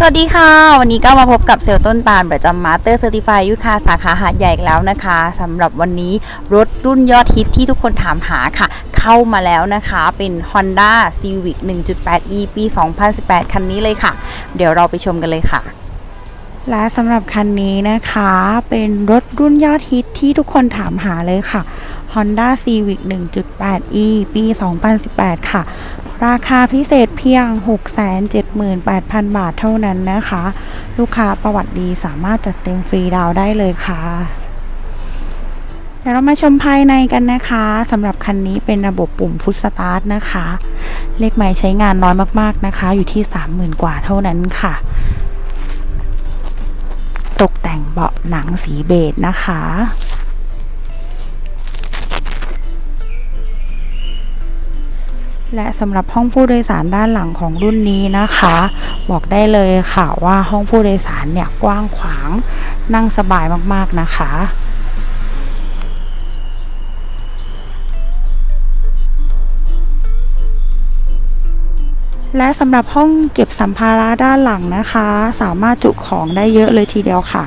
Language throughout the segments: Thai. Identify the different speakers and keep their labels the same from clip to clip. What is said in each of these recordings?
Speaker 1: สวัสดีค่ะ วันนี้ก็มาพบกับเซลล์ต้นตาลประจำมาสเตอร์เซอร์ติฟายยุทธาสาขาหาดใหญ่แล้วนะคะสำหรับวันนี้รถรุ่นยอดฮิตที่ทุกคนถามหาค่ะ เข้ามาแล้วนะคะเป็น Honda Civic 1.8e ปี 2018 คันนี้เลยค่ะ เดี๋ยวเราไปชมกันเลยค่ะและสำหรับคันนี้นะคะเป็นรถรุ่นยอดฮิตที่ทุกคนถามหาเลยค่ะ Honda Civic 1.8e ปี 2018 ค่ะ ราคาพิเศษเพียง 678,000 บาทเท่านั้นนะคะ ลูกค้าประวัติดีสามารถจัดเต็มฟรีดาวได้เลยค่ะเดี๋ยวเรามาชมภายในกันนะคะสำหรับคันนี้เป็นระบบปุ่มพุชสตาร์ทนะคะ เลขไม้ใช้งานน้อยมากๆนะคะ อยู่ที่ 30,000 กว่าเท่านั้นค่ะ ตกแต่งเบาะหนังสีเบจนะคะ และสำหรับห้องผู้โดยสารด้านหลังของรุ่นนี้นะคะ บอกได้เลยค่ะว่าห้องผู้โดยสารเนี่ยกว้างขวางนั่งสบายมากๆนะคะและสำหรับห้องเก็บสัมภาระด้านหลังนะคะ สามารถจุของได้เยอะเลยทีเดียวค่ะ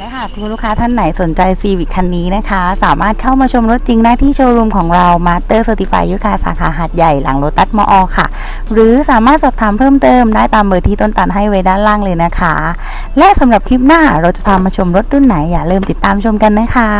Speaker 1: และหากคุณลูกค้าท่านไหนสนใจซีวิคคันนี้นะคะ สามารถเข้ามาชมรถจริงได้ที่โชว์รูมของเรา Master Certified ยุคาสาขาหาดใหญ่หลังโลตัสมอ ค่ะ หรือสามารถสอบถามเพิ่มเติมได้ตามเบอร์ที่ต้นตันให้ไว้ด้านล่างเลยนะคะ และสำหรับคลิปหน้าเราจะพามาชมรถรุ่นไหนอย่าลืมติดตามชมกันนะคะ